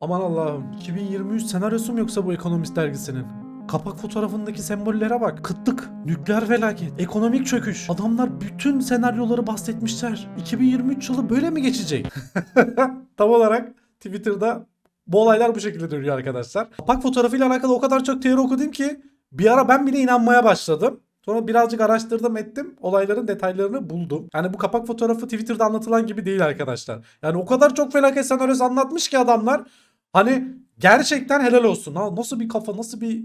Aman Allah'ım 2023 senaryosu mu yoksa bu Ekonomist dergisinin? Kapak fotoğrafındaki sembollere bak. Kıtlık, nükleer felaket, ekonomik çöküş. Adamlar bütün senaryoları bahsetmişler. 2023 yılı böyle mi geçecek? Tam olarak Twitter'da bu olaylar bu şekilde dönüyor arkadaşlar. Kapak fotoğrafıyla alakalı o kadar çok teori okudum ki bir ara ben bile inanmaya başladım. Sonra birazcık araştırdım ettim. Olayların detaylarını buldum. Yani bu kapak fotoğrafı Twitter'da anlatılan gibi değil arkadaşlar. Yani o kadar çok felaket senaryosu anlatmış ki adamlar. Hani gerçekten helal olsun. Ha, nasıl bir kafa nasıl bir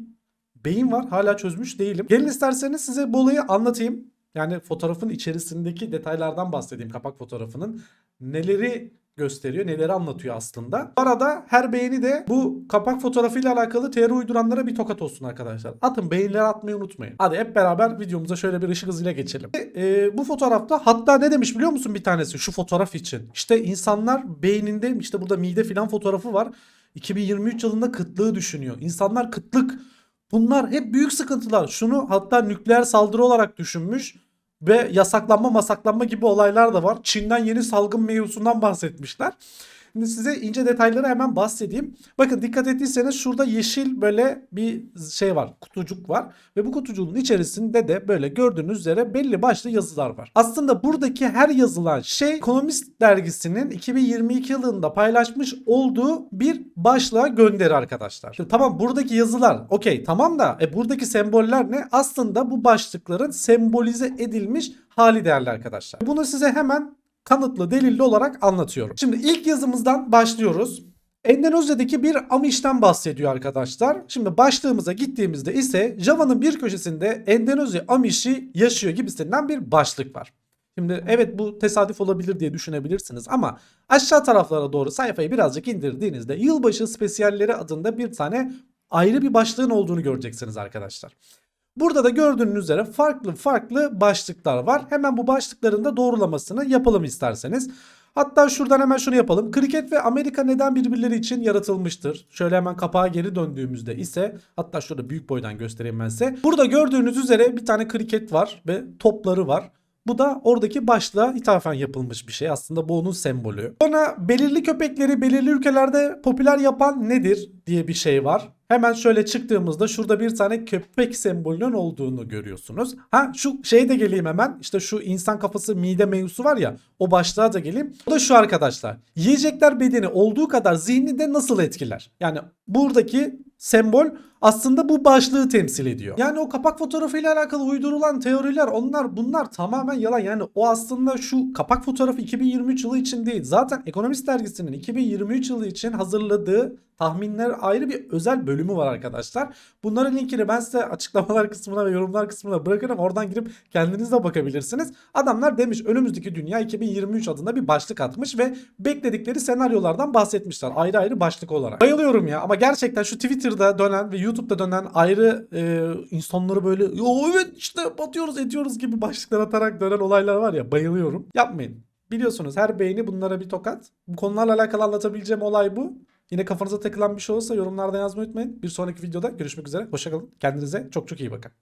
beyin var hala çözmüş değilim. Gelin isterseniz size bu olayı anlatayım. Yani fotoğrafın içerisindeki detaylardan bahsedeyim kapak fotoğrafının. Neleri gösteriyor, neleri anlatıyor aslında. Bu arada her beğeni de bu kapak fotoğrafıyla alakalı teori uyduranlara bir tokat olsun arkadaşlar. Atın beğenileri atmayı unutmayın. Hadi hep beraber videomuza şöyle bir ışık hızıyla geçelim. E, bu fotoğrafta hatta ne demiş biliyor musun bir tanesi şu fotoğraf için? İşte insanlar beyninde işte burada mide filan fotoğrafı var. 2023 yılında kıtlığı düşünüyor. İnsanlar kıtlık Bunlar hep büyük sıkıntılar. Şunu hatta nükleer saldırı olarak düşünmüş ve yasaklanma masaklanma gibi olaylar da var. Çin'den yeni salgın mevzusundan bahsetmişler. Şimdi size ince detayları hemen bahsedeyim. Bakın dikkat ettiyseniz şurada yeşil böyle bir şey var. Kutucuk var. Ve bu kutucuğun içerisinde de böyle gördüğünüz üzere belli başlı yazılar var. Aslında buradaki her yazılan şey Economist dergisinin 2022 yılında paylaşmış olduğu bir başlığa gönderi arkadaşlar. Şimdi tamam buradaki yazılar okey tamam da e, buradaki semboller ne? Aslında bu başlıkların sembolize edilmiş hali değerli arkadaşlar. Bunu size hemen kanıtlı delilli olarak anlatıyorum. Şimdi ilk yazımızdan başlıyoruz. Endonezya'daki bir Amish'ten bahsediyor arkadaşlar. Şimdi başlığımıza gittiğimizde ise Java'nın bir köşesinde Endonezya Amish'i yaşıyor gibisinden bir başlık var. Şimdi evet bu tesadüf olabilir diye düşünebilirsiniz ama aşağı taraflara doğru sayfayı birazcık indirdiğinizde yılbaşı spesiyalleri adında bir tane ayrı bir başlığın olduğunu göreceksiniz arkadaşlar. Burada da gördüğünüz üzere farklı farklı başlıklar var. Hemen bu başlıkların da doğrulamasını yapalım isterseniz. Hatta şuradan hemen şunu yapalım. Kriket ve Amerika neden birbirleri için yaratılmıştır? Şöyle hemen kapağa geri döndüğümüzde ise hatta şurada büyük boydan göstereyim ben size. Burada gördüğünüz üzere bir tane kriket var ve topları var. Bu da oradaki başlığa ithafen yapılmış bir şey. Aslında bu onun sembolü. Sonra belirli köpekleri belirli ülkelerde popüler yapan nedir diye bir şey var. Hemen şöyle çıktığımızda şurada bir tane köpek sembolünün olduğunu görüyorsunuz. Ha şu şeye de geleyim hemen. İşte şu insan kafası mide mevzusu var ya. O başlığa da geleyim. O da şu arkadaşlar. Yiyecekler bedeni olduğu kadar zihni de nasıl etkiler? Yani buradaki sembol aslında bu başlığı temsil ediyor. Yani o kapak fotoğrafıyla alakalı uydurulan teoriler onlar bunlar tamamen yalan. Yani o aslında şu kapak fotoğrafı 2023 yılı için değil. Zaten Ekonomist dergisinin 2023 yılı için hazırladığı tahminler ayrı bir özel bölümü var arkadaşlar. Bunların linkini ben size açıklamalar kısmına ve yorumlar kısmına bırakırım. Oradan girip kendiniz de bakabilirsiniz. Adamlar demiş önümüzdeki dünya 2023 adında bir başlık atmış ve bekledikleri senaryolardan bahsetmişler. Ayrı ayrı başlık olarak. Bayılıyorum ya ama gerçekten şu Twitter'da dönen ve YouTube'da dönen ayrı e, insanları böyle Yo, evet işte batıyoruz ediyoruz gibi başlıklar atarak dönen olaylar var ya bayılıyorum. Yapmayın. Biliyorsunuz her beğeni bunlara bir tokat. Bu konularla alakalı anlatabileceğim olay bu. Yine kafanıza takılan bir şey olursa yorumlarda yazmayı unutmayın. Bir sonraki videoda görüşmek üzere. Hoşçakalın. Kendinize çok çok iyi bakın.